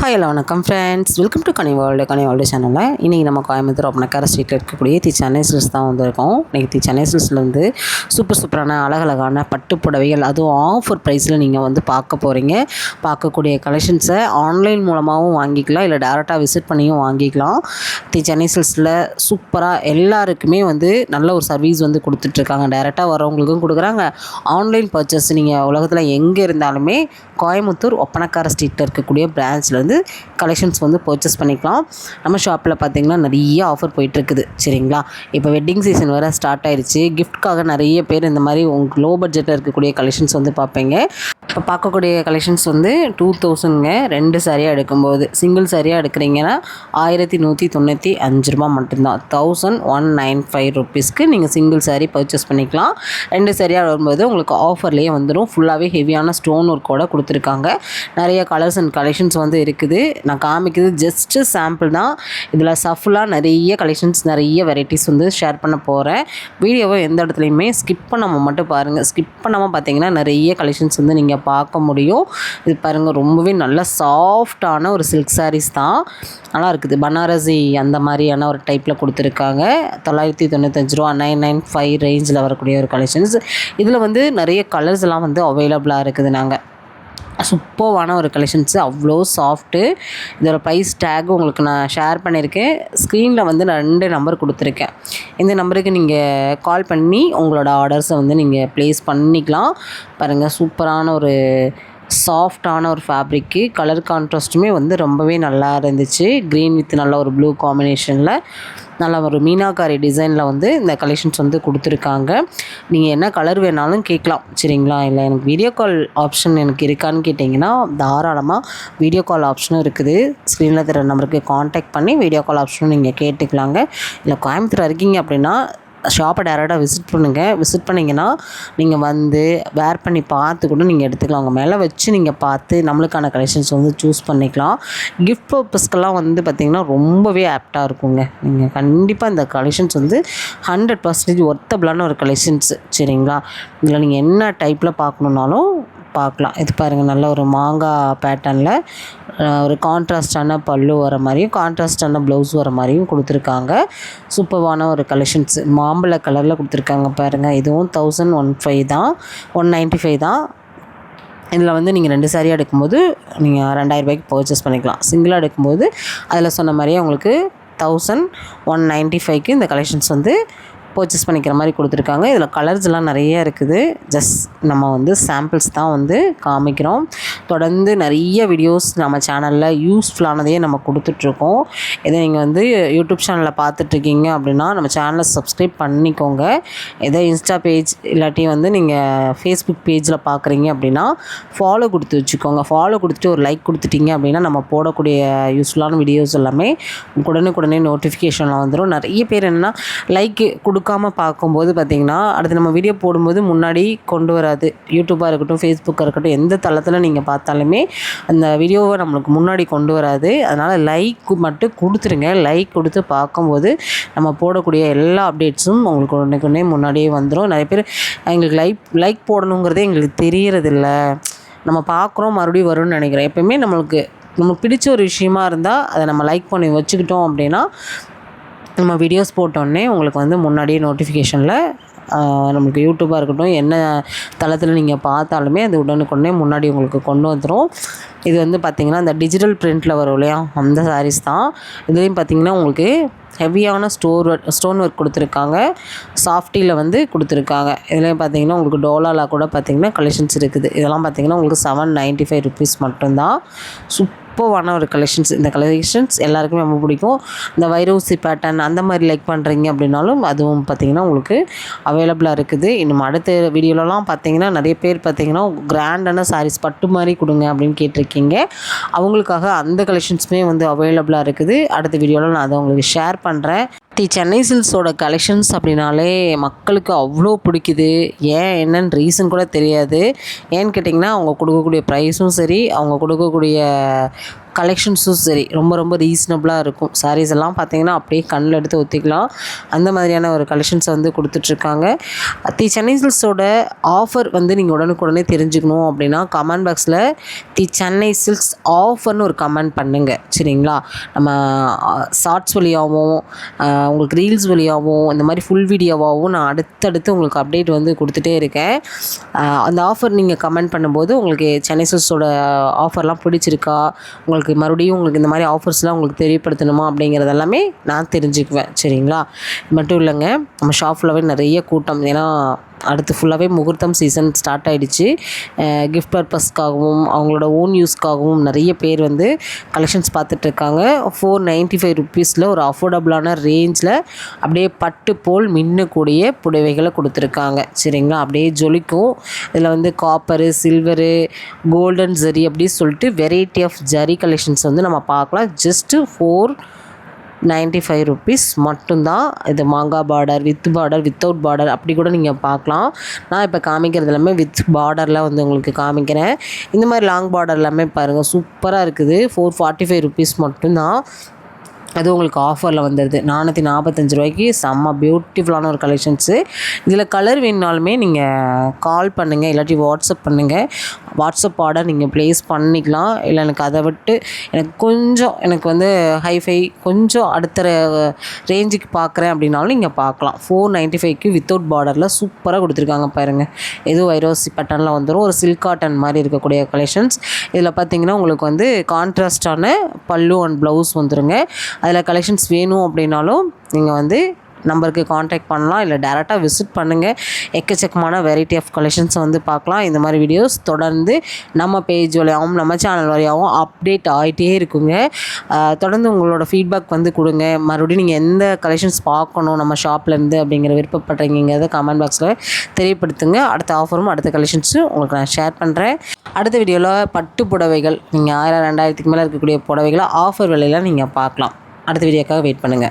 Hi hello வணக்கம் friends welcome to Kani world Kani world சேனலில் இன்றைக்கி நம்ம கோயம்புத்தூர் ஒப்பனக்கார ஸ்ட்ரீட்டில் இருக்கக்கூடிய தி சென்னை சில்ஸ் தான் வந்திருக்கோம். இன்றைக்கி தி சென்னை சில்ஸில் வந்து சூப்பர் சூப்பரான அழகழகான பட்டு புடவைகள் அதுவும் ஆஃபர் ப்ரைஸில் நீங்கள் வந்து பார்க்க போகிறீங்க பார்க்கக்கூடிய கலெக்ஷன்ஸை ஆன்லைன் மூலமாகவும் வாங்கிக்கலாம் இல்லை டேரெக்டாக விசிட் பண்ணியும் வாங்கிக்கலாம். தி சென்னை சில்ஸில் சூப்பராக எல்லாருக்குமே வந்து நல்ல ஒரு சர்வீஸ் வந்து கொடுத்துட்ருக்காங்க டேரெக்டாக வரவங்களுக்கும் கொடுக்குறாங்க. ஆன்லைன் பர்ச்சேஸ் நீங்கள் உலகத்தில் எங்கே இருந்தாலுமே கோயம்புத்தூர் ஒப்பனக்கார ஸ்ட்ரீட்டில் இருக்கக்கூடிய பிரான்ச்சில் வந்து கலெக்ஷன்ஸ் வந்து பர்ச்சேஸ் பண்ணிக்கலாம். நம்ம ஷாப்பில் பார்த்தீங்கன்னா நிறைய ஆஃபர் போயிட்டுருக்குது. சரிங்களா? இப்போ வெட்டிங் சீசன் வேறு ஸ்டார்ட் ஆயிடுச்சு கிஃப்ட்காக நிறைய பேர் இந்த மாதிரி உங்களுக்கு லோ பட்ஜெட்டில் இருக்கக்கூடிய கலெக்ஷன்ஸ் வந்து பார்ப்பீங்க. இப்போ பார்க்கக்கூடிய கலெக்ஷன்ஸ் வந்து டூ தௌசண்ட்ங்க ரெண்டு சாரியாக எடுக்கும்போது. சிங்கிள் சாரியாக எடுக்கிறீங்கன்னா ஆயிரத்தி நூற்றி தொண்ணூற்றி அஞ்சு ரூபா மட்டும்தான். தௌசண்ட் ஒன் நைன் ஃபைவ் ருபீஸ்க்கு நீங்கள் சிங்கிள் சாரீ பர்ச்சேஸ் பண்ணிக்கலாம். ரெண்டு சாரியாக வரும்போது உங்களுக்கு ஆஃபர்லேயே வந்துடும் ஃபுல்லாகவே ஹெவியான ஸ்டோன் ஒர்க்கோட கொடுத்துருக்காங்க. நிறைய கலர்ஸ் அண்ட் கலெக்ஷன்ஸ் வந்து இருக்குது இருக்குது. நான் காமிக்கிறது ஜஸ்ட்டு சாம்பிள் தான். இதில் சஃபுல்லாக நிறைய கலெக்ஷன்ஸ் நிறைய வெரைட்டிஸ் வந்து ஷேர் பண்ண போகிறேன் வீடியோவை எந்த இடத்துலையுமே ஸ்கிப் பண்ணாமல் மட்டும் பாருங்கள் ஸ்கிப் பண்ணாமல் பார்த்தீங்கன்னா நிறைய கலெக்ஷன்ஸ் வந்து நீங்கள் பார்க்க முடியும். இது பாருங்கள் ரொம்பவே நல்ல சாஃப்டான ஒரு சில்க் சாரீஸ் தான். நல்லா இருக்குது. பனாரசி அந்த மாதிரியான ஒரு டைப்பில் கொடுத்துருக்காங்க. தொள்ளாயிரத்தி தொண்ணூத்தஞ்சு ரூபா நைன் நைன் ஃபைவ் ரேஞ்சில் வரக்கூடிய ஒரு கலெக்ஷன்ஸ் இதில் வந்து நிறைய கலர்ஸ் எல்லாம் வந்து அவைலபிளாக இருக்குது நாங்கள் சூப்பர்வான ஒரு கலெக்ஷன்ஸு அவ்வளோ சாஃப்ட்டு இதோட ப்ரைஸ் டேக் உங்களுக்கு நான் ஷேர் பண்ணியிருக்கேன். ஸ்க்ரீனில் வந்து நான் ரெண்டு நம்பர் கொடுத்துருக்கேன். இந்த நம்பருக்கு நீங்கள் கால் பண்ணி உங்களோட ஆர்டர்ஸை வந்து நீங்கள் ப்ளேஸ் பண்ணிக்கலாம். பாருங்கள் சூப்பரான ஒரு சாஃப்டான ஒரு ஃபேப்ரிக்கு கலர் கான்ட்ராஸ்ட்டுமே வந்து ரொம்பவே நல்லா இருந்துச்சு. க்ரீன் வித் நல்ல ஒரு ப்ளூ காம்பினேஷனில் நல்ல ஒரு மீனாக்காரி டிசைனில் வந்து இந்த கலெக்ஷன்ஸ் வந்து கொடுத்துருக்காங்க. நீங்கள் என்ன கலர் வேணாலும் கேட்கலாம் சரிங்களா? இல்லை எனக்கு வீடியோ கால் ஆப்ஷன் எனக்கு இருக்கான்னு கேட்டிங்கன்னா தாராளமாக வீடியோ கால் ஆப்ஷனும் இருக்குது. ஸ்க்ரீனில் தர நம்பருக்கு காண்டாக்ட் பண்ணி வீடியோ கால் ஆப்ஷனும் நீங்கள் கேட்டுக்கலாங்க. இல்லை கோயம்புத்தூர் இருக்கீங்க அப்படின்னா ஷாப்பை டேரெக்டாக விசிட் பண்ணுங்கள் விசிட் பண்ணிங்கன்னா நீங்கள் வந்து வேர் பண்ணி பார்த்து கூட நீங்கள் எடுத்துக்கலாம். உங்கள் மேலே வச்சு நீங்கள் பார்த்து நம்மளுக்கான கலெக்ஷன்ஸ் வந்து சூஸ் பண்ணிக்கலாம். கிஃப்ட் பர்பஸ்க்கெல்லாம் வந்து பார்த்திங்கன்னா ரொம்பவே ஆப்டாக இருக்குங்க. நீங்கள் கண்டிப்பாக இந்த கலெக்ஷன்ஸ் வந்து ஹண்ட்ரட் பர்சன்டேஜ் ஒர்த்தபிளான ஒரு கலெக்ஷன்ஸ் சரிங்களா? இதில் நீங்கள் என்ன டைப்பில் பார்க்கணுன்னாலும் பார்க்கலாம். இது பாருங்கள் நல்ல ஒரு மாங்காய் பேட்டர்னில் ஒரு கான்ட்ராஸ்டான பல்லு வர மாதிரியும் கான்ட்ராஸ்டான ப்ளவுஸ் வர மாதிரியும் கொடுத்துருக்காங்க. சூப்பர்வான ஒரு கலெக்ஷன்ஸ் மாம்பழ கலரில் கொடுத்துருக்காங்க பாருங்கள் இதுவும் தௌசண்ட் ஒன் ஃபைவ் தான். ஒன் நைன்ட்டி ஃபைவ் தான். இதில் வந்து நீங்கள் ரெண்டு சாரியாக எடுக்கும்போது நீங்கள் ரெண்டாயிரம் ரூபாய்க்கு பர்ச்சேஸ் பண்ணிக்கலாம். சிங்கிளாக எடுக்கும்போது அதில் சொன்ன மாதிரியே உங்களுக்கு தௌசண்ட் ஒன் நைன்ட்டி ஃபைவ்க்கு இந்த கலெக்ஷன்ஸ் வந்து பர்ச்சேஸ் பண்ணிக்கிற மாதிரி கொடுத்துருக்காங்க. இதில் கலர்ஸ்லாம் நிறைய இருக்குது. ஜஸ்ட் நம்ம வந்து சாம்பிள்ஸ் தான் வந்து காமிக்கிறோம். தொடர்ந்து நிறைய வீடியோஸ் நம்ம சேனலில் யூஸ்ஃபுல்லானதையே நம்ம கொடுத்துட்ருக்கோம். இதை நீங்கள் வந்து யூடியூப் சேனலில் பார்த்துட்ருக்கீங்க அப்படின்னா நம்ம சேனலை சப்ஸ்கிரைப் பண்ணிக்கோங்க. எதோ இன்ஸ்டா பேஜ் இல்லாட்டி வந்து நீங்கள் ஃபேஸ்புக் பேஜில் பார்க்குறீங்க அப்படின்னா ஃபாலோ கொடுத்து வச்சுக்கோங்க. ஃபாலோ கொடுத்துட்டு ஒரு லைக் கொடுத்துட்டீங்க அப்படின்னா நம்ம போடக்கூடிய யூஸ்ஃபுல்லான வீடியோஸ் எல்லாமே உடனுக்குடனே நோட்டிஃபிகேஷனில் வந்துடும் நிறைய பேர் என்னென்னா லைக் கொடுக்காமல் பார்க்கும்போது பார்த்திங்கன்னா அடுத்து நம்ம வீடியோ போடும்போது முன்னாடி கொண்டு வராது. யூடியூப்பாக இருக்கட்டும் ஃபேஸ்புக்காக இருக்கட்டும் எந்த தளத்தில் நீங்கள் பார்த்தாலுமே அந்த வீடியோவை நம்மளுக்கு முன்னாடி கொண்டு வராது. அதனால் லைக் மட்டும் கொடுத்துருங்க. லைக் கொடுத்து பார்க்கும்போது நம்ம போடக்கூடிய எல்லா அப்டேட்ஸும் உங்களுக்கு உடனே முன்னாடியே வந்துடும் நிறைய பேர் எங்களுக்கு லைக் லைக் போடணுங்கிறதே எங்களுக்கு தெரியறதில்ல. நம்ம பார்க்குறோம் மறுபடியும் வரும்னு நினைக்கிறேன். எப்போயுமே நம்மளுக்கு நமக்கு பிடிச்ச ஒரு விஷயமா இருந்தால் அதை நம்ம லைக் பண்ணி வச்சுக்கிட்டோம் அப்படின்னா நம்ம வீடியோஸ் போட்டோடனே உங்களுக்கு வந்து முன்னாடியே நோட்டிஃபிகேஷனில் நம்மளுக்கு யூடியூப்பாக இருக்கட்டும் என்ன தளத்தில் நீங்கள் பார்த்தாலுமே அது உடனுக்குடனே முன்னாடி உங்களுக்கு கொண்டு வந்துடும் இது வந்து பார்த்திங்கன்னா அந்த டிஜிட்டல் பிரிண்ட்டில் வரும் இல்லையா? அந்த சாரீஸ் தான். இதுலேயும் பார்த்திங்கன்னா உங்களுக்கு ஹெவியான ஸ்டோர் ஸ்டோன் ஒர்க் கொடுத்துருக்காங்க. சாஃப்டியில் வந்து கொடுத்துருக்காங்க. இதுலேயும் பார்த்தீங்கன்னா உங்களுக்கு டோலாவில் கூட பார்த்தீங்கன்னா கலெக்ஷன்ஸ் இருக்குது. இதெல்லாம் பார்த்தீங்கன்னா உங்களுக்கு செவன் நைன்ட்டி ஃபைவ் ருபீஸ் மட்டும்தான். சூப்பர்வான ஒரு கலெக்ஷன்ஸ் இந்த கலெக்ஷன்ஸ் எல்லாருக்குமே ரொம்ப பிடிக்கும். இந்த வைரோசி பேட்டர்ன் அந்த மாதிரி லைக் பண்ணுறீங்க அப்படின்னாலும் அதுவும் பார்த்தீங்கன்னா உங்களுக்கு அவைலபிளாக இருக்குது. இன்னும் அடுத்த வீடியோலலாம் பார்த்தீங்கன்னா நிறைய பேர் பார்த்தீங்கன்னா கிராண்டான சாரீஸ் பட்டு மாதிரி கொடுங்க அப்படின்னு கேட்டிருக்கீங்க. அவங்களுக்காக அந்த கலெக்ஷன்ஸுமே வந்து அவைலபிளாக இருக்குது. அடுத்த வீடியோவில் நான் அதை உங்களுக்கு ஷேர் பண்ணுறேன் தி சென்னை சில்ஸோட கலெக்ஷன்ஸ் அப்படின்னாலே மக்களுக்கு அவ்வளோ பிடிக்குது. ஏன் என்னன்னு ரீசன் கூட தெரியாது. ஏன்னு கேட்டிங்கன்னா அவங்க கொடுக்கக்கூடிய ப்ரைஸும் சரி அவங்க கொடுக்கக்கூடிய கலெக்ஷன்ஸும் சரி ரொம்ப ரொம்ப ரீசனபிளாக இருக்கும். சாரீஸ் எல்லாம் பார்த்தீங்கன்னா அப்படியே கண்ணில் எடுத்து ஒத்திக்கலாம். அந்த மாதிரியான ஒரு கலெக்ஷன்ஸை வந்து கொடுத்துட்ருக்காங்க. தி சென்னை சில்க்ஸோட ஆஃபர் வந்து நீங்கள் உடனுக்குடனே தெரிஞ்சுக்கணும் அப்படின்னா கமெண்ட் பாக்ஸில் தி சென்னை சில்க்ஸ் ஆஃபர்னு ஒரு கமெண்ட் பண்ணுங்கள் சரிங்களா? நம்ம ஷார்ட்ஸ் வழியாகவும் உங்களுக்கு ரீல்ஸ் வழியாகவும் இந்த மாதிரி ஃபுல் வீடியோவாகவும் நான் அடுத்தடுத்து உங்களுக்கு அப்டேட் வந்து கொடுத்துட்டே இருக்கேன். அந்த ஆஃபர் நீங்கள் கமெண்ட் பண்ணும்போது உங்களுக்கு சென்னை சில்க்ஸோட ஆஃபர்லாம் பிடிச்சிருக்கா? உங்களுக்கு மறுபடியும் உங்களுக்கு இந்த மாதிரி ஆஃபர்ஸ்லாம் உங்களுக்கு தெரியப்படுத்தணுமா அப்படிங்கிறது எல்லாமே நான் தெரிஞ்சுக்குவேன் சரிங்களா? மட்டும் இல்லைங்க நம்ம ஷாப் ஃபுல்லாகவே நிறைய கூட்டம் ஏன்னா அடுத்து ஃபுல்லாகவே முகூர்த்தம் சீசன் ஸ்டார்ட் ஆகிடுச்சு கிஃப்ட் பர்பஸ்க்காகவும் அவங்களோட ஓன் யூஸ்க்காகவும் நிறைய பேர் வந்து கலெக்ஷன்ஸ் பார்த்துட்ருக்காங்க ஃபோர் நைன்ட்டி ஃபைவ் ருப்பீஸில் ஒரு அஃபோர்டபுளான ரேஞ்சில் அப்படியே பட்டு போல் மின்னக்கூடிய புடவைகளை கொடுத்துருக்காங்க. சரிங்களா? அப்படியே ஜொலிக்கும். இதில் வந்து காப்பரு சில்வரு கோல்டன் ஜரி அப்படி சொல்லிட்டு வெரைட்டி ஆஃப் ஜரி கலெக்ஷன்ஸ் வந்து நம்ம பார்க்கலாம். Just four ninety five rupees மட்டும்தான். இது மாங்காய் border with border without border அப்படி கூட நீங்கள் பார்க்கலாம். நான் இப்போ காமிக்கிறது எல்லாமே வித் பார்டரில் வந்து உங்களுக்கு காமிக்கிறேன். இந்த மாதிரி லாங் பார்டர் எல்லாமே பாருங்கள் சூப்பராக இருக்குது. ஃபோர் ஃபார்ட்டி ஃபைவ் ருப்பீஸ் மட்டும்தான். அது உங்களுக்கு ஆஃபரில் வந்துடுது நானூற்றி நாற்பத்தஞ்சு ரூபாய்க்கு செம்ம பியூட்டிஃபுல்லான ஒரு கலெக்ஷன்ஸு இதில் கலர் வேணுனாலுமே நீங்கள் கால் பண்ணுங்கள் இல்லாட்டி வாட்ஸ்அப் பண்ணுங்கள் வாட்ஸ்அப் ஆர்டர் நீங்கள் ப்ளேஸ் பண்ணிக்கலாம். இல்லை எனக்கு அதை விட்டு எனக்கு கொஞ்சம் எனக்கு வந்து ஹைஃபை கொஞ்சம் அடுத்த ரேஞ்சுக்கு பார்க்குறேன் அப்படின்னாலும் நீங்கள் பார்க்கலாம் ஃபோர் நைன்ட்டி ஃபைவ்க்கு வித்தவுட் பார்டரில் சூப்பராக கொடுத்துருக்காங்க பாருங்கள் எதுவும் வைரோசி பட்டனில் வந்துடும் ஒரு சில்க் காட்டன் மாதிரி இருக்கக்கூடிய கலெக்ஷன்ஸ் இதில் பார்த்தீங்கன்னா உங்களுக்கு வந்து கான்ட்ராஸ்டான பல்லு அண்ட் ப்ளவுஸ் வந்துருங்க. அதில் கலெக்ஷன்ஸ் வேணும் அப்படின்னாலும் நீங்கள் வந்து நம்பருக்கு காண்டாக்ட் பண்ணலாம். இல்லை டேரெக்டாக விசிட் பண்ணுங்கள் எக்கச்சக்கமான வெரைட்டி ஆஃப் கலெக்ஷன்ஸ் வந்து பார்க்கலாம். இந்த மாதிரி வீடியோஸ் தொடர்ந்து நம்ம பேஜ் வழியாகவும் நம்ம சேனல் வழியாகவும் அப்டேட் ஆகிட்டே இருக்குங்க. தொடர்ந்து உங்களோட ஃபீட்பேக் வந்து கொடுங்க. மறுபடியும் நீங்கள் எந்த கலெக்ஷன்ஸ் பார்க்கணும் நம்ம ஷாப்லேருந்து அப்படிங்கிற விருப்பப்படுறீங்கிறத கமெண்ட் பாக்ஸில் தெரியப்படுத்துங்க. அடுத்த ஆஃபரும் அடுத்த கலெக்ஷன்ஸும் உங்களுக்கு நான் ஷேர் பண்ணுறேன் அடுத்த வீடியோவில் பட்டு புடவைகள் நீங்கள் ஆயிரம் ரெண்டாயிரத்துக்கு மேலே இருக்கக்கூடிய புடவைகளை ஆஃபர் விலையில் நீங்கள் பார்க்கலாம். அடுத்த வீடியோக்காக வெயிட் பண்ணுங்கள்